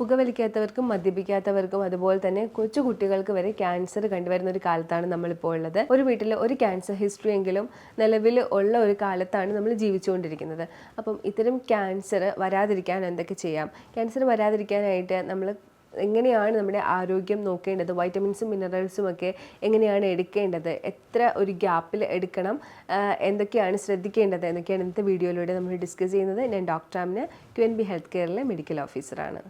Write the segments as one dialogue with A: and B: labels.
A: പുകവലിക്കാത്തവർക്കും മദ്യപിക്കാത്തവർക്കും അതുപോലെ തന്നെ കൊച്ചു കുട്ടികൾക്ക് വരെ ക്യാൻസർ കണ്ടുവരുന്ന ഒരു കാലത്താണ് നമ്മളിപ്പോൾ ഉള്ളത്. ഒരു വീട്ടിൽ ഒരു ക്യാൻസർ ഹിസ്റ്ററി എങ്കിലും നിലവിൽ ഉള്ള ഒരു കാലത്താണ് നമ്മൾ ജീവിച്ചുകൊണ്ടിരിക്കുന്നത്. അപ്പം ഇത്തരം ക്യാൻസർ വരാതിരിക്കാൻ എന്തൊക്കെ ചെയ്യാം? ക്യാൻസർ വരാതിരിക്കാനായിട്ട് നമ്മൾ എങ്ങനെയാണ് നമ്മുടെ ആരോഗ്യം നോക്കേണ്ടത്? വൈറ്റമിൻസും മിനറൽസും ഒക്കെ എങ്ങനെയാണ് എടുക്കേണ്ടത്? എത്ര ഒരു ഗ്യാപ്പിൽ എടുക്കണം? എന്തൊക്കെയാണ് ശ്രദ്ധിക്കേണ്ടത് എന്നൊക്കെയാണ് ഇന്നത്തെ വീഡിയോയിലൂടെ നമ്മൾ ഡിസ്കസ് ചെയ്യുന്നത്. ഞാൻ doctor Amin Q N B health കെയറിലെ medical ഓഫീസറാണ്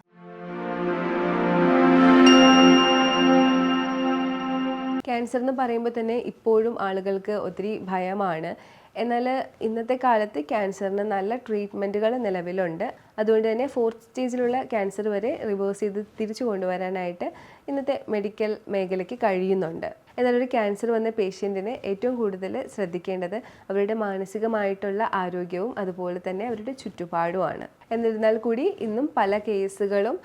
A: ക്യാൻസർ എന്ന് പറയുമ്പോൾ തന്നെ ഇപ്പോഴും ആളുകൾക്ക് ഒത്തിരി ഭയമാണ്. എന്നാൽ ഇന്നത്തെ കാലത്ത് ക്യാൻസറിന് നല്ല ട്രീറ്റ്മെന്റുകൾ നിലവിലുണ്ട്. അതുകൊണ്ട് തന്നെ ഫോർത്ത് സ്റ്റേജിലുള്ള ക്യാൻസർ വരെ റിവേഴ്സ് ചെയ്ത് തിരിച്ചു കൊണ്ടുവരാനായിട്ട് ഇന്നത്തെ മെഡിക്കൽ മേഖലയ്ക്ക് കഴിയുന്നുണ്ട്. എന്നാൽ ഒരു ക്യാൻസർ വന്ന പേഷ്യന്റിനെ ഏറ്റവും കൂടുതൽ ശ്രദ്ധിക്കേണ്ടത് അവരുടെ മാനസികമായിട്ടുള്ള ആരോഗ്യവും അതുപോലെ തന്നെ അവരുടെ ചുറ്റുപാടുമാണ്. എന്നിരുന്നാൽ കൂടി ഇന്നും പല കേസുകളും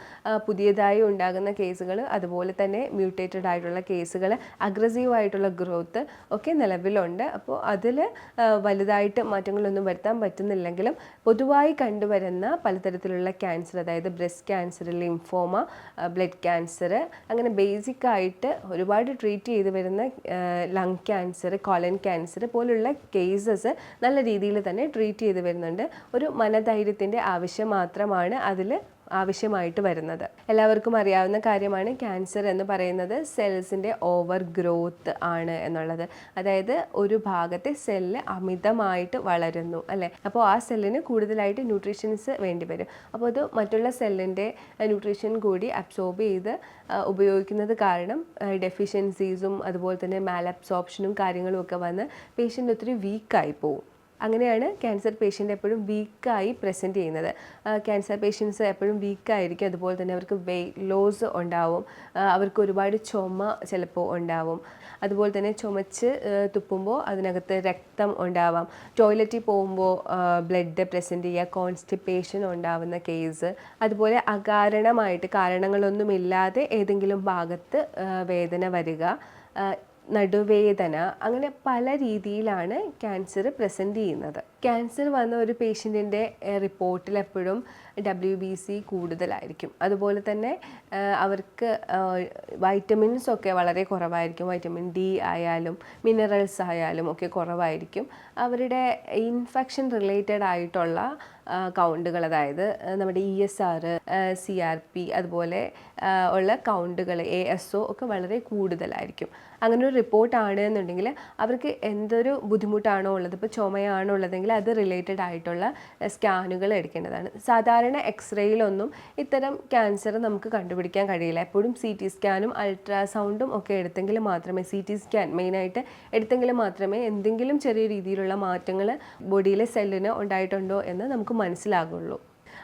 A: പുതിയതായി ഉണ്ടാകുന്ന കേസുകൾ അതുപോലെ തന്നെ മ്യൂട്ടേറ്റഡ് ആയിട്ടുള്ള കേസുകൾ അഗ്രസീവ് ആയിട്ടുള്ള ഗ്രോത്ത് ഒക്കെ നിലവിലുണ്ട്. അപ്പോൾ അതിൽ വലുതായിട്ട് മാറ്റങ്ങളൊന്നും വരുത്താൻ പറ്റുന്നില്ലെങ്കിലും പൊതുവായി കണ്ടുവരുന്ന പലതരത്തിലുള്ള ക്യാൻസർ അതായത് breast cancer lymphoma blood cancer അങ്ങനെ ബേസിക് ആയിട്ട് ഒരുപാട് ട്രീറ്റ് ചെയ്ത് വരുന്ന ലങ് ക്യാൻസർ കോലൻ ക്യാൻസർ പോലുള്ള കേസസ് നല്ല രീതിയിൽ തന്നെ ട്രീറ്റ് ചെയ്ത് വരുന്നുണ്ട്. ഒരു മനധൈര്യത്തിന്റെ ആവശ്യം മാത്രമാണ് അതിൽ ആവശ്യമായിട്ട് വരുന്നത്. എല്ലാവർക്കും അറിയാവുന്ന കാര്യമാണ് ക്യാൻസർ എന്ന് പറയുന്നത് സെൽസിന്റെ ഓവർ ഗ്രോത്ത് ആണ് എന്നുള്ളത്. അതായത് ഒരു ഭാഗത്തെ സെല്ല് അമിതമായിട്ട് വളരുന്നു അല്ലേ? അപ്പോൾ ആ സെല്ലിന് കൂടുതലായിട്ട് ന്യൂട്രീഷൻസ് വേണ്ടി വരും. അപ്പോൾ അത് മറ്റുള്ള സെല്ലിന്റെ ന്യൂട്രീഷൻ കൂടി അബ്സോർബ് ചെയ്ത് ഉപയോഗിക്കുന്നത് കാരണം ഡെഫിഷ്യൻസീസും അതുപോലെ തന്നെ മാലബ്സോപ്ഷനും കാര്യങ്ങളും ഒക്കെ വന്ന് പേഷ്യന്റ് ഒത്തിരി വീക്കായി പോകും അങ്ങനെയാണ് ക്യാൻസർ പേഷ്യന്റ് എപ്പോഴും വീക്കായി പ്രസന്റ് ചെയ്യുന്നത്. ക്യാൻസർ പേഷ്യൻസ് എപ്പോഴും വീക്കായിരിക്കും അതുപോലെ തന്നെ അവർക്ക് വെയ്റ്റ് ലോസ് ഉണ്ടാവും. അവർക്ക് ഒരുപാട് ചുമ ചിലപ്പോൾ ഉണ്ടാവും. അതുപോലെ തന്നെ ചുമച്ച് തുപ്പുമ്പോൾ അതിനകത്ത് രക്തം ഉണ്ടാവാം. ടോയ്ലറ്റിൽ പോകുമ്പോൾ ബ്ലഡ് പ്രസന്റ് ചെയ്യുക കോൺസ്റ്റിപ്പേഷൻ ഉണ്ടാവുന്ന കേസ് അതുപോലെ അകാരണമായിട്ട് കാരണങ്ങളൊന്നുമില്ലാതെ ഏതെങ്കിലും ഭാഗത്ത് വേദന വരിക. നടുവേദന അങ്ങനെ പല രീതിയിലാണ് ക്യാൻസർ പ്രസന്റ് ചെയ്യുന്നത്. ക്യാൻസർ വന്ന ഒരു പേഷ്യന്റിന്റെ റിപ്പോർട്ടിൽ എപ്പോഴും ഡബ്ല്യു ബി സി കൂടുതലായിരിക്കും. അതുപോലെ തന്നെ അവർക്ക് വൈറ്റമിൻസ് ഒക്കെ വളരെ കുറവായിരിക്കും. വൈറ്റമിൻ ഡി ആയാലും മിനറൽസ് ആയാലും ഒക്കെ കുറവായിരിക്കും. അവരുടെ ഇൻഫെക്ഷൻ റിലേറ്റഡ് ആയിട്ടുള്ള കൗണ്ടുകൾ അതായത് നമ്മുടെ E S R C R P അതുപോലെ ഉള്ള കൗണ്ടുകൾ എ എസ് ഒ ഒക്കെ വളരെ കൂടുതലായിരിക്കും. അങ്ങനെ ഒരു റിപ്പോർട്ടാണ് എന്നുണ്ടെങ്കിൽ അവർക്ക് എന്തൊരു ബുദ്ധിമുട്ടാണോ ഉള്ളത് ഇപ്പോൾ ചുമയാണോ ഉള്ളതെങ്കിൽ അത് റിലേറ്റഡ് ആയിട്ടുള്ള സ്കാനുകൾ എടുക്കേണ്ടതാണ്. സാധാരണ എക്സ്റേയിലൊന്നും ഇത്തരം ക്യാൻസർ നമുക്ക് കണ്ടുപിടിക്കാൻ കഴിയില്ല. എപ്പോഴും സി ടി സ്കാനും അൾട്രാസൗണ്ടും ഒക്കെ എടുത്തെങ്കിൽ മാത്രമേ സി ടി സ്കാൻ മെയിനായിട്ട് എടുത്തെങ്കിൽ മാത്രമേ എന്തെങ്കിലും ചെറിയ രീതിയിലുള്ള മാറ്റങ്ങൾ ബോഡിയിലെ സെല്ലിന് ഉണ്ടായിട്ടുണ്ടോ എന്ന് നമുക്ക് മനസ്സിലാകുള്ളൂ.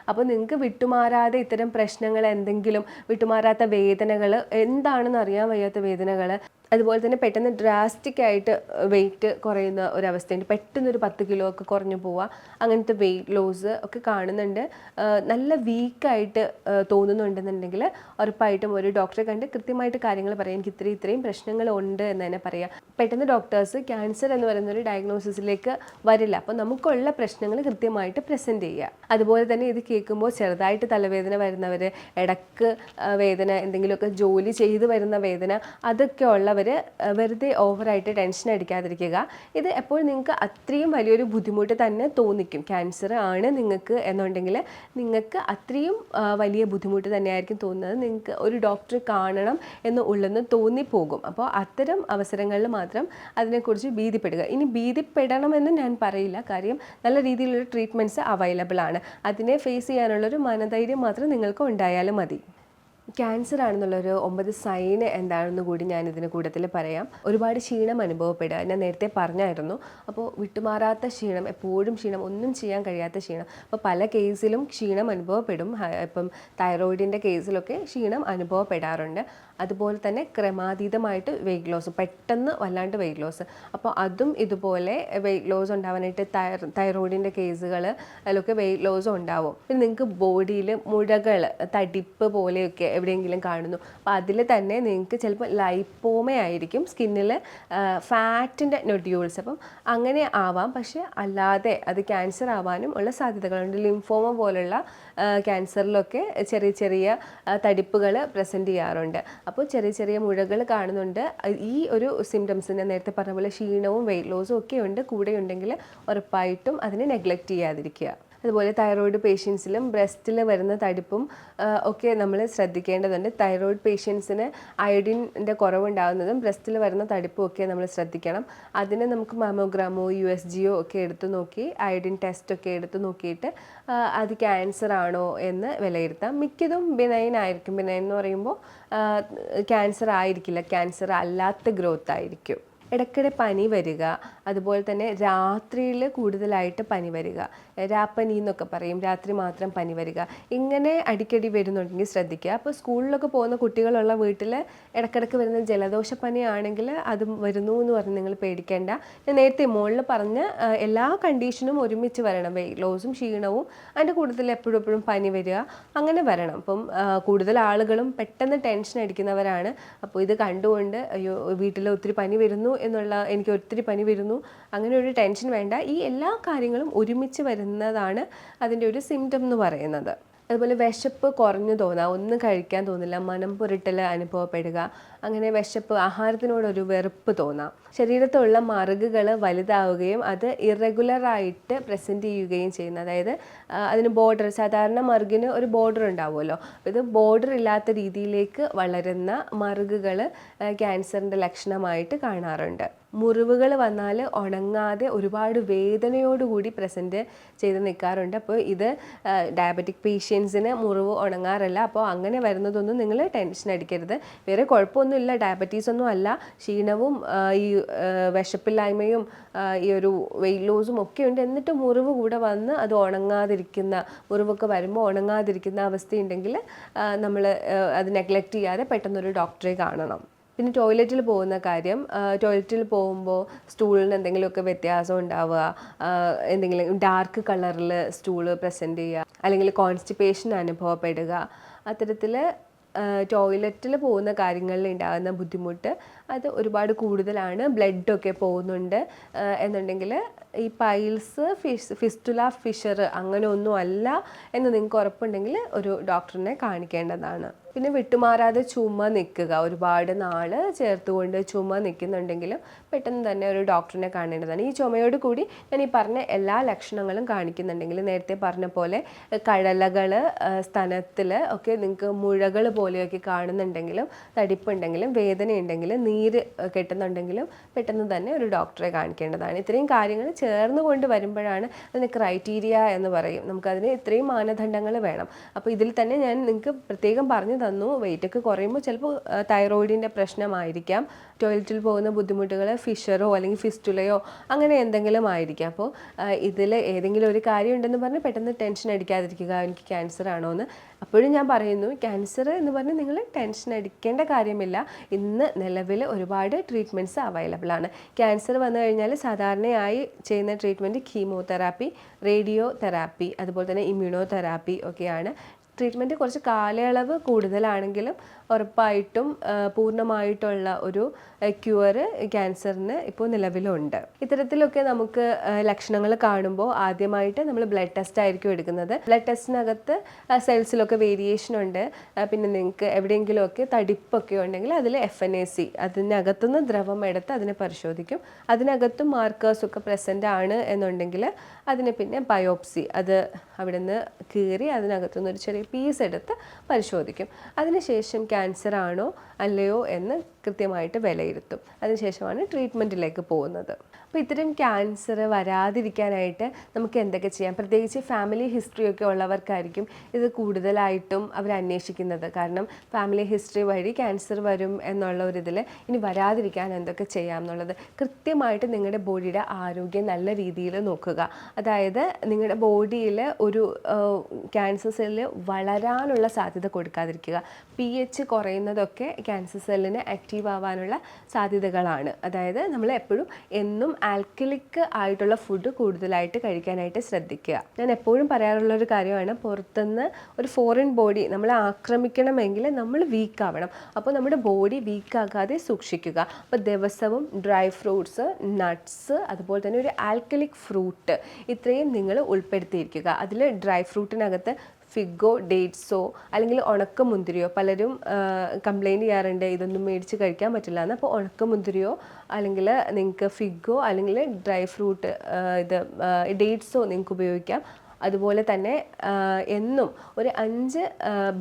A: അപ്പോൾ നിങ്ങൾക്ക് വിട്ടുമാറാതെ ഇത്തരം പ്രശ്നങ്ങൾ എന്തെങ്കിലും വിട്ടുമാറാത്ത വേദനകൾ എന്താണെന്ന് അറിയാൻ വയ്യാത്ത വേദനകൾ അതുപോലെ തന്നെ പെട്ടെന്ന് ഡ്രാസ്റ്റിക് ആയിട്ട് വെയിറ്റ് കുറയുന്ന ഒരവസ്ഥയുണ്ട്. പെട്ടെന്ന് ഒരു പത്ത് കിലോ ഒക്കെ കുറഞ്ഞു പോവുക അങ്ങനത്തെ വെയിറ്റ് ലോസ് ഒക്കെ കാണുന്നുണ്ട്. നല്ല വീക്കായിട്ട് തോന്നുന്നുണ്ടെന്നുണ്ടെങ്കിൽ ഉറപ്പായിട്ടും ഒരു ഡോക്ടറെ കണ്ട് കൃത്യമായിട്ട് കാര്യങ്ങൾ പറയാം. എനിക്ക് ഇത്രയും ഇത്രയും പ്രശ്നങ്ങൾ ഉണ്ട് എന്ന് തന്നെ പറയാം. പെട്ടെന്ന് ഡോക്ടേഴ്സ് ക്യാൻസർ എന്ന് പറയുന്ന ഒരു ഡയഗ്നോസിസിലേക്ക് വരില്ല. അപ്പോൾ നമുക്കുള്ള പ്രശ്നങ്ങൾ കൃത്യമായിട്ട് പ്രസന്റ് ചെയ്യുക. അതുപോലെ തന്നെ ഇത് കേൾക്കുമ്പോൾ ചെറുതായിട്ട് തലവേദന വരുന്നവർ ഇടയ്ക്ക് വേദന എന്തെങ്കിലുമൊക്കെ ജോലി ചെയ്ത് വരുന്ന വേദന അതൊക്കെ ഉള്ളവർ വെറുതെ ഓവറായിട്ട് ടെൻഷൻ അടിക്കാതിരിക്കുക. ഇത് എപ്പോൾ നിങ്ങൾക്ക് അത്രയും വലിയൊരു ബുദ്ധിമുട്ട് തന്നെ തോന്നിക്കും. ക്യാൻസർ ആണ് നിങ്ങൾക്ക് എന്നുണ്ടെങ്കിൽ നിങ്ങൾക്ക് അത്രയും വലിയ ബുദ്ധിമുട്ട് തന്നെയായിരിക്കും തോന്നുന്നത്. നിങ്ങൾക്ക് ഒരു ഡോക്ടറെ കാണണം എന്ന് ഉള്ളെന്ന് തോന്നിപ്പോകും. അപ്പോൾ അത്തരം അവസരങ്ങളിൽ മാത്രം അതിനെക്കുറിച്ച് ഭീതിപ്പെടുക. ഇനി ഭീതിപ്പെടണമെന്ന് ഞാൻ പറയില്ല. കാര്യം നല്ല രീതിയിലുള്ള ട്രീറ്റ്മെന്റ്സ് അവൈലബിൾ ആണ്. അതിനെ ഫേസ് ചെയ്യാനുള്ളൊരു മനധൈര്യം മാത്രം നിങ്ങൾക്ക് ഉണ്ടായാലും മതി. ക്യാൻസർ ആണെന്നുള്ളൊരു ഒമ്പത് സൈൻ എന്താണെന്ന് കൂടി ഞാൻ ഇതിന് കൂട്ടത്തിൽ പറയാം. ഒരുപാട് ക്ഷീണം അനുഭവപ്പെടുക. ഞാൻ നേരത്തെ പറഞ്ഞായിരുന്നു. അപ്പോൾ വിട്ടുമാറാത്ത ക്ഷീണം എപ്പോഴും ക്ഷീണം ഒന്നും ചെയ്യാൻ കഴിയാത്ത ക്ഷീണം. അപ്പോൾ പല കേസിലും ക്ഷീണം അനുഭവപ്പെടും. ഇപ്പം തൈറോയിഡിന്റെ കേസിലൊക്കെ ക്ഷീണം അനുഭവപ്പെടാറുണ്ട്. അതുപോലെ തന്നെ ക്രമാതീതമായിട്ട് വെയിറ്റ് ലോസ് പെട്ടെന്ന് വല്ലാണ്ട് വെയിറ്റ് ലോസ് അപ്പോൾ അതും ഇതുപോലെ വെയിറ്റ് ലോസ് ഉണ്ടാവാനായിട്ട് തൈറോയിഡിന്റെ കേസുകൾ അതിലൊക്കെ വെയിറ്റ് ലോസ് ഉണ്ടാവും. പിന്നെ നിങ്ങൾക്ക് ബോഡിയിൽ മുഴകൾ തടിപ്പ് പോലെയൊക്കെ എവിടെയെങ്കിലും കാണുന്നു. അപ്പോൾ അതിൽ തന്നെ നിങ്ങൾക്ക് ചിലപ്പോൾ ലൈപ്പോമയായിരിക്കും സ്കിന്നിൽ ഫാറ്റിന്റെ നൊഡ്യൂൾസ് അപ്പം അങ്ങനെ ആവാം. പക്ഷേ അല്ലാതെ അത് ക്യാൻസർ ആവാനും ഉള്ള സാധ്യതകളുണ്ട്. ലിംഫോമ പോലുള്ള ക്യാൻസറിലൊക്കെ ചെറിയ ചെറിയ തടിപ്പുകൾ പ്രസന്റ് ചെയ്യാറുണ്ട്. അപ്പോൾ ചെറിയ ചെറിയ മുഴകൾ കാണുന്നുണ്ട്. ഈ ഒരു സിംറ്റംസിന് നേരത്തെ പറഞ്ഞ പോലെ ക്ഷീണവും വെയിറ്റ് ലോസും ഒക്കെ ഉണ്ട്. കൂടെ ഉണ്ടെങ്കിൽ ഉറപ്പായിട്ടും അതിനെ നെഗ്ലക്റ്റ് ചെയ്യാതിരിക്കുക. അതുപോലെ തൈറോയിഡ് പേഷ്യൻസിലും ബ്രസ്റ്റിൽ വരുന്ന തടിപ്പും ഒക്കെ നമ്മൾ ശ്രദ്ധിക്കേണ്ടതുണ്ട്. തൈറോയിഡ് പേഷ്യൻസിന് അയഡിന്റെ കുറവുണ്ടാകുന്നതും ബ്രസ്റ്റിൽ വരുന്ന തടിപ്പും ഒക്കെ നമ്മൾ ശ്രദ്ധിക്കണം. അതിന് നമുക്ക് മാമോഗ്രാമോ യു എസ് ജിയോ ഒക്കെ എടുത്തു നോക്കി അയഡിൻ ടെസ്റ്റ് ഒക്കെ എടുത്തു നോക്കിയിട്ട് അത് ക്യാൻസർ ആണോ എന്ന് വിലയിരുത്താം. മിക്കതും ബിനൈൻ ആയിരിക്കും. ബിനൈൻ എന്ന് പറയുമ്പോൾ ക്യാൻസർ ആയിരിക്കില്ല. ക്യാൻസർ അല്ലാത്ത ഗ്രോത്ത് ആയിരിക്കും. ഇടയ്ക്കിടെ പനി വരിക അതുപോലെ തന്നെ രാത്രിയിൽ കൂടുതലായിട്ട് പനി വരിക. രാപ്പനി എന്നൊക്കെ പറയും രാത്രി മാത്രം പനി വരിക. ഇങ്ങനെ അടിക്കടി വരുന്നുണ്ടെങ്കിൽ ശ്രദ്ധിക്കുക. അപ്പോൾ സ്കൂളിലൊക്കെ പോകുന്ന കുട്ടികളുള്ള വീട്ടിൽ ഇടക്കിടക്ക് വരുന്ന ജലദോഷ പനിയാണെങ്കിൽ അത് വരുന്നു എന്ന് പറഞ്ഞ് നിങ്ങൾ പേടിക്കേണ്ട. ഞാൻ നേരത്തെ മുകളിൽ പറഞ്ഞ എല്ലാ കണ്ടീഷനും ഒരുമിച്ച് വരണം. വെയിറ്റ് ലോസും ക്ഷീണവും അതിന്റെ കൂടുതൽ എപ്പോഴും എപ്പോഴും പനി വരിക അങ്ങനെ വരണം. അപ്പം കൂടുതൽ ആളുകളും പെട്ടെന്ന് ടെൻഷൻ അടിക്കുന്നവരാണ്. അപ്പോൾ ഇത് കണ്ടുകൊണ്ട് അയ്യോ വീട്ടിൽ ഒത്തിരി പനി വരുന്നു എന്നുള്ള എനിക്ക് ഒത്തിരി പനി വരുന്നു അങ്ങനെ ഒരു ടെൻഷൻ വേണ്ട. ഈ എല്ലാ കാര്യങ്ങളും ഒരുമിച്ച് വരുന്നതാണ് അതിന്റെ ഒരു സിംറ്റം എന്ന് പറയുന്നത്. അതുപോലെ വിശപ്പ് കുറഞ്ഞു തോന്നുക ഒന്നും കഴിക്കാൻ തോന്നില്ല. മനം പുരട്ടൽ അനുഭവപ്പെടുക. അങ്ങനെ വിശപ്പ് ആഹാരത്തിനോടൊരു വെറുപ്പ് തോന്നാം. ശരീരത്തുള്ള മറുകുകൾ വലുതാവുകയും അത് ഇറഗുലറായിട്ട് പ്രസന്റ് ചെയ്യുകയും ചെയ്യുന്നു. അതായത് അതിന് ബോർഡർ സാധാരണ മറുകിന് ഒരു ബോർഡർ ഉണ്ടാവുമല്ലോ. ഇത് ബോർഡർ ഇല്ലാത്ത രീതിയിലേക്ക് വളരുന്ന മറുകുകൾ ക്യാൻസറിന്റെ ലക്ഷണമായിട്ട് കാണാറുണ്ട്. മുറിവുകൾ വന്നാൽ ഉണങ്ങാതെ ഒരുപാട് വേദനയോടുകൂടി പ്രസന്റ് ചെയ്ത് നിൽക്കാറുണ്ട്. അപ്പോൾ ഇത് ഡയബറ്റിക് പേഷ്യൻസിന് മുറിവ് ഉണങ്ങാറില്ല. അപ്പോൾ അങ്ങനെ വരുന്നതൊന്നും നിങ്ങൾ ടെൻഷൻ അടിക്കരുത്. വേറെ കുഴപ്പമൊന്നുമില്ല ഡയബറ്റീസ് ഒന്നും അല്ല. ക്ഷീണവും ഈ വിശപ്പില്ലായ്മയും ഈ ഒരു വെയിറ്റ് ലോസും ഒക്കെ ഉണ്ട്. എന്നിട്ട് മുറിവ് കൂടെ വന്ന് അത് ഉണങ്ങാതിരിക്കുന്ന മുറിവൊക്കെ വരുമ്പോൾ ഉണങ്ങാതിരിക്കുന്ന അവസ്ഥയുണ്ടെങ്കിൽ നമ്മൾ അത് നെഗ്ലക്റ്റ് ചെയ്യാതെ പെട്ടെന്നൊരു ഡോക്ടറെ കാണണം. പിന്നെ ടോയ്ലറ്റിൽ പോകുന്ന കാര്യം ടോയ്ലറ്റിൽ പോകുമ്പോൾ സ്റ്റൂളിന് എന്തെങ്കിലുമൊക്കെ വ്യത്യാസം ഉണ്ടാവുക എന്തെങ്കിലും ഡാർക്ക് കളറിൽ സ്റ്റൂൾ പ്രസന്റ് ചെയ്യുക അല്ലെങ്കിൽ കോൺസ്റ്റിപ്പേഷൻ അനുഭവപ്പെടുക അത്തരത്തിൽ ടോയ്ലറ്റിൽ പോകുന്ന കാര്യങ്ങളിൽ ഉണ്ടാകുന്ന ബുദ്ധിമുട്ട് അത് ഒരുപാട് കൂടുതലാണ്. ബ്ലഡൊക്കെ പോകുന്നുണ്ട്. എന്നുണ്ടെങ്കിൽ ഈ പൈൽസ് ഫിഷ് ഫിസ്റ്റുല ഫിഷർ അങ്ങനെ ഒന്നും അല്ല എന്ന് നിങ്ങൾക്ക് ഉറപ്പുണ്ടെങ്കിൽ ഒരു ഡോക്ടറിനെ കാണിക്കേണ്ടതാണ്. പിന്നെ വിട്ടുമാറാതെ ചുമ നിൽക്കുക. ഒരുപാട് നാൾ ചേർത്തുകൊണ്ട് ചുമ നിൽക്കുന്നുണ്ടെങ്കിലും പെട്ടെന്ന് തന്നെ ഒരു ഡോക്ടറിനെ കാണേണ്ടതാണ്. ഈ ചുമയോട് കൂടി ഞാൻ ഈ പറഞ്ഞ എല്ലാ ലക്ഷണങ്ങളും കാണിക്കുന്നുണ്ടെങ്കിൽ നേരത്തെ പറഞ്ഞ പോലെ കഴലകൾ സ്ഥലത്തിൽ ഒക്കെ നിങ്ങൾക്ക് മുഴകൾ പോലെയൊക്കെ കാണുന്നുണ്ടെങ്കിലും തടിപ്പുണ്ടെങ്കിലും വേദനയുണ്ടെങ്കിലും നീര് കെട്ടുന്നുണ്ടെങ്കിലും പെട്ടെന്ന് തന്നെ ഒരു ഡോക്ടറെ കാണിക്കേണ്ടതാണ്. ഇത്രയും കാര്യങ്ങൾ ചേർന്ന് കൊണ്ട് വരുമ്പോഴാണ് അതിന് ക്രൈറ്റീരിയ എന്ന് പറയും. നമുക്കതിന് ഇത്രയും മാനദണ്ഡങ്ങൾ വേണം. അപ്പോൾ ഇതിൽ തന്നെ ഞാൻ നിങ്ങൾക്ക് പ്രത്യേകം പറഞ്ഞു തന്നു. വെയിറ്റൊക്കെ കുറയുമ്പോൾ ചിലപ്പോൾ തൈറോയിഡിന്റെ പ്രശ്നമായിരിക്കാം. ടോയ്ലറ്റിൽ പോകുന്ന ബുദ്ധിമുട്ടുകൾ ഫിഷറോ അല്ലെങ്കിൽ ഫിസ്റ്റുലയോ അങ്ങനെ എന്തെങ്കിലും ആയിരിക്കാം. അപ്പോൾ ഇതിൽ ഏതെങ്കിലും ഒരു കാര്യം ഉണ്ടെന്ന് പറഞ്ഞ് പെട്ടെന്ന് ടെൻഷൻ അടിക്കാതിരിക്കുക. എനിക്ക് ക്യാൻസർ ആണോ എന്ന് അപ്പോഴും ഞാൻ പറയുന്നു. ക്യാൻസർ എന്ന് പറഞ്ഞ് നിങ്ങൾ ടെൻഷൻ അടിക്കേണ്ട കാര്യമില്ല. ഇന്ന് നിലവിൽ ഒരുപാട് ട്രീറ്റ്മെന്റ്സ് അവൈലബിൾ ആണ്. ക്യാൻസർ വന്നു കഴിഞ്ഞാൽ സാധാരണയായി ചെയ്യുന്ന ട്രീറ്റ്മെന്റ് കീമോതെറാപ്പി റേഡിയോ തെറാപ്പി അതുപോലെ തന്നെ ഇമ്മ്യൂണോ തെറാപ്പി ഒക്കെയാണ്. ട്രീറ്റ്മെന്റ് കുറച്ച് കാലയളവ് കൂടുതലാണെങ്കിലും ഉറപ്പായിട്ടും പൂർണമായിട്ടുള്ള ഒരു ക്യൂർ ക്യാൻസറിന് ഇപ്പോൾ നിലവിലുണ്ട്. ഇത്തരത്തിലൊക്കെ നമുക്ക് ലക്ഷണങ്ങൾ കാണുമ്പോൾ ആദ്യമായിട്ട് നമ്മൾ ബ്ലഡ് ടെസ്റ്റ് ആയിരിക്കും എടുക്കുന്നത്. ബ്ലഡ് ടെസ്റ്റിനകത്ത് സെൽസിലൊക്കെ വേരിയേഷൻ ഉണ്ട്. പിന്നെ നിങ്ങൾക്ക് എവിടെയെങ്കിലുമൊക്കെ തടിപ്പൊക്കെ ഉണ്ടെങ്കിൽ അതിൽ എഫ് എൻ എ സി അതിനകത്തുനിന്ന് ദ്രവം എടുത്ത് അതിനെ പരിശോധിക്കും. അതിനകത്തും മാർക്കേഴ്സ് ഒക്കെ പ്രസന്റ് ആണ് എന്നുണ്ടെങ്കിൽ അതിന് പിന്നെ ബയോപ്സി അത് അവിടെ നിന്ന് കീറി അതിനകത്തുനിന്ന് ഒരു ചെറിയ പീസ് എടുത്ത് പരിശോധിക്കും. അതിനുശേഷം ക്യാൻസർ ആണോ അല്ലയോ എന്ന് കൃത്യമായിട്ട് വിലയിരുത്തും. അതിനുശേഷമാണ് ട്രീറ്റ്മെന്റിലേക്ക് പോകുന്നത്. അപ്പോൾ ഇത്തരം ക്യാൻസർ വരാതിരിക്കാനായിട്ട് നമുക്ക് എന്തൊക്കെ ചെയ്യാം? പ്രത്യേകിച്ച് ഫാമിലി ഹിസ്റ്ററി ഒക്കെ ഉള്ളവർക്കായിരിക്കും ഇത് കൂടുതലായിട്ടും അവർ അന്വേഷിക്കുന്നത്. കാരണം ഫാമിലി ഹിസ്റ്ററി വഴി ക്യാൻസർ വരും എന്നുള്ള ഒരു ഇതിൽ ഇനി വരാതിരിക്കാൻ എന്തൊക്കെ ചെയ്യാം എന്നുള്ളത്. കൃത്യമായിട്ട് നിങ്ങളുടെ ബോഡിയുടെ ആരോഗ്യം നല്ല രീതിയിൽ നോക്കുക. അതായത് നിങ്ങളുടെ ബോഡിയിൽ ഒരു ക്യാൻസർ സെല്ല് വളരാനുള്ള സാധ്യത കൊടുക്കാതിരിക്കുക. പി എച്ച് കുറയുന്നതൊക്കെ ക്യാൻസർ സെല്ലിന് ആക്റ്റീവ് ആവാനുള്ള സാധ്യതകളാണ്. അതായത് നമ്മൾ എപ്പോഴും എന്നും ആൽക്കലിക് ആയിട്ടുള്ള ഫുഡ് കൂടുതലായിട്ട് കഴിക്കാനായിട്ട് ശ്രദ്ധിക്കുക. ഞാൻ എപ്പോഴും പറയാറുള്ള ഒരു കാര്യമാണ് പുറത്തുനിന്ന് ഒരു ഫോറിൻ ബോഡി നമ്മളെ ആക്രമിക്കണമെങ്കിൽ നമ്മൾ വീക്കാവണം അപ്പോൾ നമ്മുടെ ബോഡി വീക്ക് ആകാതെ സൂക്ഷിക്കുക. അപ്പോൾ ദിവസവും ഡ്രൈ ഫ്രൂട്ട്സ് നട്ട്സ് അതുപോലെ തന്നെ ഒരു ആൽക്കലിക് ഫ്രൂട്ട് ഇത്രയും നിങ്ങൾ ഉൾപ്പെടുത്തിയിരിക്കുക. അതിൽ ഡ്രൈ ഫ്രൂട്ടിനകത്ത് ഫിഗോ ഡേറ്റ്സോ അല്ലെങ്കിൽ ഉണക്ക മുന്തിരിയോ പലരും കംപ്ലൈന്റ് ചെയ്യാറുണ്ട് ഇതൊന്നും മേടിച്ച് കഴിക്കാൻ പറ്റില്ല എന്ന് അപ്പോൾ ഉണക്ക മുന്തിരിയോ അല്ലെങ്കിൽ നിങ്ങൾക്ക് ഫിഗോ അല്ലെങ്കിൽ ഡ്രൈ ഫ്രൂട്ട് ഇത് ഡേറ്റ്സോ നിങ്ങൾക്ക് ഉപയോഗിക്കാം. അതുപോലെ തന്നെ എന്നും ഒരു അഞ്ച്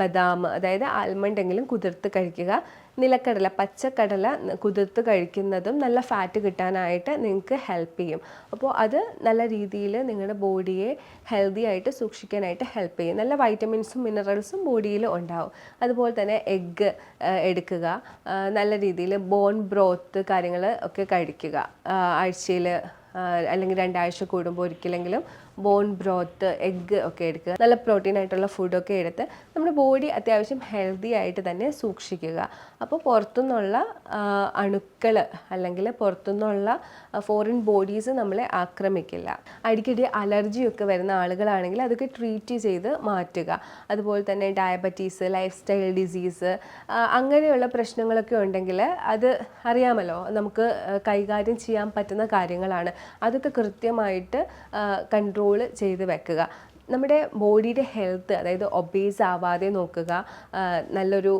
A: ബദാം അതായത് ആൽമണ്ട് എങ്കിലും കുതിർത്ത് കഴിക്കുക. നിലക്കടല പച്ചക്കടല കുതിർത്ത് കഴിക്കുന്നതും നല്ല ഫാറ്റ് കിട്ടാനായിട്ട് നിങ്ങൾക്ക് ഹെൽപ്പ് ചെയ്യും. അപ്പോൾ അത് നല്ല രീതിയിൽ നിങ്ങളുടെ ബോഡിയെ ഹെൽത്തി ആയിട്ട് സൂക്ഷിക്കാനായിട്ട് ഹെൽപ്പ് ചെയ്യും. നല്ല വൈറ്റമിൻസും മിനറൽസും ബോഡിയിൽ ഉണ്ടാവും. അതുപോലെ തന്നെ എഗ്ഗ് എടുക്കുക. നല്ല രീതിയിൽ ബോൺ ബ്രോത്ത് കാര്യങ്ങൾ ഒക്കെ കഴിക്കുക. ആഴ്ചയിൽ അല്ലെങ്കിൽ രണ്ടാഴ്ച കൂടുമ്പോൾ ഒരിക്കലെങ്കിലും ബോൺ ബ്രോത്ത് എഗ്ഗ് ഒക്കെ എടുക്കുക. നല്ല പ്രോട്ടീൻ ആയിട്ടുള്ള ഫുഡൊക്കെ എടുത്ത് നമ്മുടെ ബോഡി അത്യാവശ്യം ഹെൽത്തി ആയിട്ട് തന്നെ സൂക്ഷിക്കുക. അപ്പോൾ പുറത്തുനിന്നുള്ള അണുക്കൾ അല്ലെങ്കിൽ പുറത്തുനിന്നുള്ള ഫോറിൻ ബോഡീസ് നമ്മളെ ആക്രമിക്കില്ല. അടിക്കടി അലർജിയൊക്കെ വരുന്ന ആളുകളാണെങ്കിൽ അതൊക്കെ ട്രീറ്റ് ചെയ്ത് മാറ്റുക. അതുപോലെ തന്നെ ഡയബറ്റീസ് ലൈഫ് സ്റ്റൈൽ ഡിസീസ് അങ്ങനെയുള്ള പ്രശ്നങ്ങളൊക്കെ ഉണ്ടെങ്കിൽ അത് അറിയാമല്ലോ. നമുക്ക് കൈകാര്യം ചെയ്യാൻ പറ്റുന്ന കാര്യങ്ങളാണ്. അതൊക്കെ കൃത്യമായിട്ട് കൺട്രോൾ ചെയ്ത് വെക്കുക. നമ്മുടെ ബോഡിയുടെ ഹെൽത്ത് അതായത് ഒബേസ് ആവാതെ നോക്കുക. നല്ലൊരു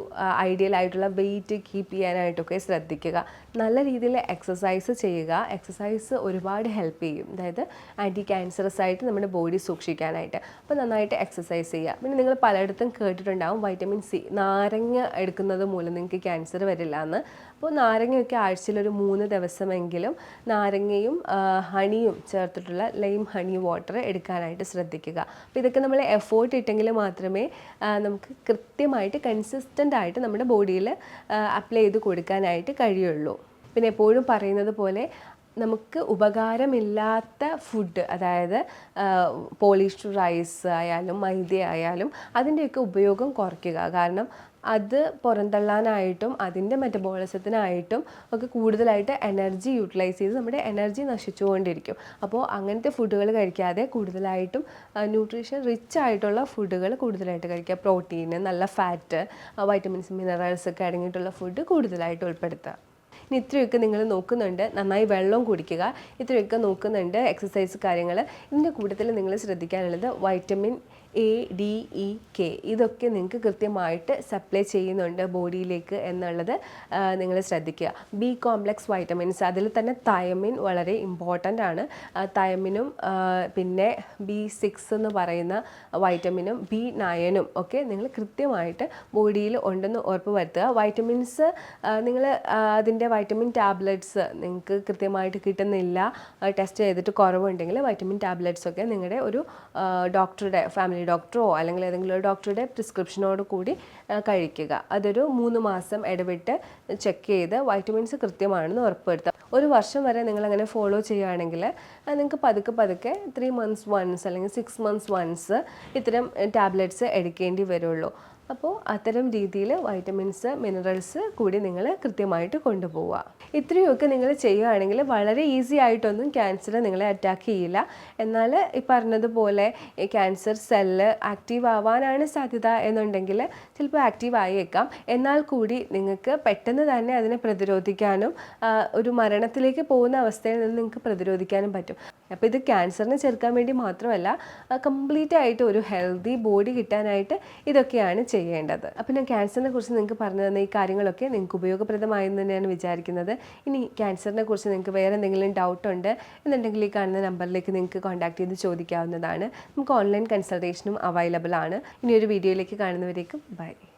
A: ഐഡിയൽ ആയിട്ടുള്ള വെയിറ്റ് കീപ്പ് ചെയ്യാനായിട്ടൊക്കെ ശ്രദ്ധിക്കുക. നല്ല രീതിയിൽ എക്സസൈസ് ചെയ്യുക. എക്സസൈസ് ഒരുപാട് ഹെൽപ്പ് ചെയ്യും. അതായത് ആന്റി ക്യാൻസറസ് ആയിട്ട് നമ്മുടെ ബോഡി സൂക്ഷിക്കാനായിട്ട്. അപ്പോൾ നന്നായിട്ട് എക്സസൈസ് ചെയ്യുക. പിന്നെ നിങ്ങൾ പലയിടത്തും കേട്ടിട്ടുണ്ടാവും വൈറ്റമിൻ സി നാരങ്ങ എടുക്കുന്നത് മൂലം നിങ്ങൾക്ക് ക്യാൻസർ വരില്ല എന്ന്. അപ്പോൾ നാരങ്ങയൊക്കെ ആഴ്ചയിൽ ഒരു മൂന്ന് ദിവസമെങ്കിലും നാരങ്ങയും ഹണിയും ചേർത്തിട്ടുള്ള ലൈം ഹണി വാട്ടർ എടുക്കാനായിട്ട് ശ്രദ്ധിക്കുക. അപ്പോൾ ഇതൊക്കെ നമ്മൾ എഫേർട്ട് ഇട്ടെങ്കിൽ മാത്രമേ നമുക്ക് കൃത്യമായിട്ട് കൺസിസ്റ്റന്റ് ആയിട്ട് നമ്മുടെ ബോഡിയിൽ അപ്ലൈ ചെയ്ത് കൊടുക്കാനായിട്ട് കഴിയുള്ളൂ. പിന്നെ എപ്പോഴും പറയുന്നത് പോലെ നമുക്ക് ഉപകാരമില്ലാത്ത ഫുഡ് അതായത് പോളിഷ്ഡ് റൈസ് ആയാലും മൈദ ആയാലും അതിന്റെയൊക്കെ ഉപയോഗം കുറയ്ക്കുക. കാരണം അത് പുറന്തള്ളാനായിട്ടും അതിന്റെ മെറ്റബോളിസത്തിനായിട്ടും ഒക്കെ കൂടുതലായിട്ട് എനർജി യൂട്ടിലൈസ് ചെയ്ത് നമ്മുടെ എനർജി നശിച്ചുകൊണ്ടിരിക്കും. അപ്പോൾ അങ്ങനത്തെ ഫുഡുകൾ കഴിക്കാതെ കൂടുതലായിട്ടും ന്യൂട്രീഷൻ റിച്ച് ആയിട്ടുള്ള ഫുഡുകൾ കൂടുതലായിട്ട് കഴിക്കുക. പ്രോട്ടീൻ നല്ല ഫാറ്റ് വൈറ്റമിൻസ് മിനറൽസ് ഒക്കെ അടങ്ങിയിട്ടുള്ള ഫുഡ് കൂടുതലായിട്ട് ഉൾപ്പെടുത്തുക. ഇനി ഇത്രയൊക്കെ നിങ്ങൾ നോക്കുന്നുണ്ട്. നന്നായി വെള്ളം കുടിക്കുക. ഇത്രയൊക്കെ നോക്കുന്നുണ്ട്. എക്സസൈസ് കാര്യങ്ങൾ ഇതിന്റെ കൂട്ടത്തിൽ നിങ്ങൾ ശ്രദ്ധിക്കാനുള്ളത് vitamin A D E K ഇതൊക്കെ നിങ്ങൾക്ക് കൃത്യമായിട്ട് സപ്ലൈ ചെയ്യുന്നുണ്ട് ബോഡിയിലേക്ക് എന്നുള്ളത് നിങ്ങൾ ശ്രദ്ധിക്കുക. ബി കോംപ്ലക്സ് വൈറ്റമിൻസ് അതിൽ തന്നെ തയമിൻ വളരെ ഇമ്പോർട്ടന്റ് ആണ്. തയമിനും പിന്നെ ബി സിക്സ് എന്ന് പറയുന്ന വൈറ്റമിനും ബി നയനും ഒക്കെ നിങ്ങൾ കൃത്യമായിട്ട് ബോഡിയിൽ ഉണ്ടെന്ന് ഉറപ്പ് വരുത്തുക. വൈറ്റമിൻസ് നിങ്ങൾ അതിന്റെ വൈറ്റമിൻ ടാബ്ലറ്റ്സ് നിങ്ങൾക്ക് കൃത്യമായിട്ട് കിട്ടുന്നില്ല. ടെസ്റ്റ് ചെയ്തിട്ട് കുറവുണ്ടെങ്കിൽ വൈറ്റമിൻ ടാബ്ലറ്റ്സ് ഒക്കെ നിങ്ങളുടെ ഒരു ഡോക്ടറുടെ ഫാമിലി ഡോക്ടറോ അല്ലെങ്കിൽ ഏതെങ്കിലും ഒരു ഡോക്ടറുടെ പ്രിസ്ക്രിപ്ഷനോട് കൂടി കഴിക്കുക. അതൊരു മൂന്ന് മാസം ഇടവിട്ട് ചെക്ക് ചെയ്ത് വൈറ്റമിൻസ് കൃത്യമാണെന്ന് ഉറപ്പുവരുത്തുക ഒരു വർഷം വരെ നിങ്ങൾ അങ്ങനെ ഫോളോ ചെയ്യുകയാണെങ്കിൽ നിങ്ങൾക്ക് പതുക്കെ പതുക്കെ ത്രീ മന്ത്സ് വൺസ് അല്ലെങ്കിൽ സിക്സ് മന്ത്സ് വൺസ് ഇത്തരം ടാബ്ലറ്റ്സ് എടുക്കേണ്ടി വരുള്ളൂ. അപ്പോൾ അത്തരം രീതിയിൽ വൈറ്റമിൻസ് മിനറൽസ് കൂടി നിങ്ങൾ കൃത്യമായിട്ട് കൊണ്ടുപോവുക. ഇത്രയൊക്കെ നിങ്ങൾ ചെയ്യുകയാണെങ്കിൽ വളരെ ഈസി ആയിട്ടൊന്നും ക്യാൻസർ നിങ്ങളെ അറ്റാക്ക് ചെയ്യില്ല. എന്നാൽ ഈ പറഞ്ഞതുപോലെ ഈ ക്യാൻസർ സെല്ല് ആക്റ്റീവ് ആവാനാണ് സാധ്യത എന്നുണ്ടെങ്കിൽ ചിലപ്പോൾ ആക്റ്റീവ് ആയേക്കാം. എന്നാൽ കൂടി നിങ്ങൾക്ക് പെട്ടെന്ന് തന്നെ അതിനെ പ്രതിരോധിക്കാനും ഒരു മരണത്തിലേക്ക് പോകുന്ന അവസ്ഥയിൽ നിന്ന് നിങ്ങൾക്ക് പ്രതിരോധിക്കാനും പറ്റും. അപ്പോൾ ഇത് ക്യാൻസറിനെ ചെറുക്കാൻ വേണ്ടി മാത്രമല്ല കംപ്ലീറ്റ് ആയിട്ട് ഒരു ഹെൽത്തി ബോഡി കിട്ടാനായിട്ട് ഇതൊക്കെയാണ് ചെയ്യേണ്ടത്. അപ്പോൾ ഞാൻ ക്യാൻസറിനെ കുറിച്ച് നിങ്ങൾക്ക് പറഞ്ഞു തന്ന ഈ കാര്യങ്ങളൊക്കെ നിങ്ങൾക്ക് ഉപയോഗപ്രദമായെന്ന് തന്നെയാണ് വിചാരിക്കുന്നത്. ഇനി ക്യാൻസറിനെ കുറിച്ച് നിങ്ങൾക്ക് വേറെ എന്തെങ്കിലും ഡൗട്ട് ഉണ്ട് എന്നുണ്ടെങ്കിൽ ഈ കാണുന്ന നമ്പറിലേക്ക് നിങ്ങൾക്ക് കോൺടാക്ട് ചെയ്ത് ചോദിക്കാവുന്നതാണ്. നമുക്ക് ഓൺലൈൻ കൺസൾട്ടേഷനും അവൈലബിൾ ആണ്. ഇനി ഒരു വീഡിയോയിലേക്ക് കാണുന്നവരേക്കും ബൈ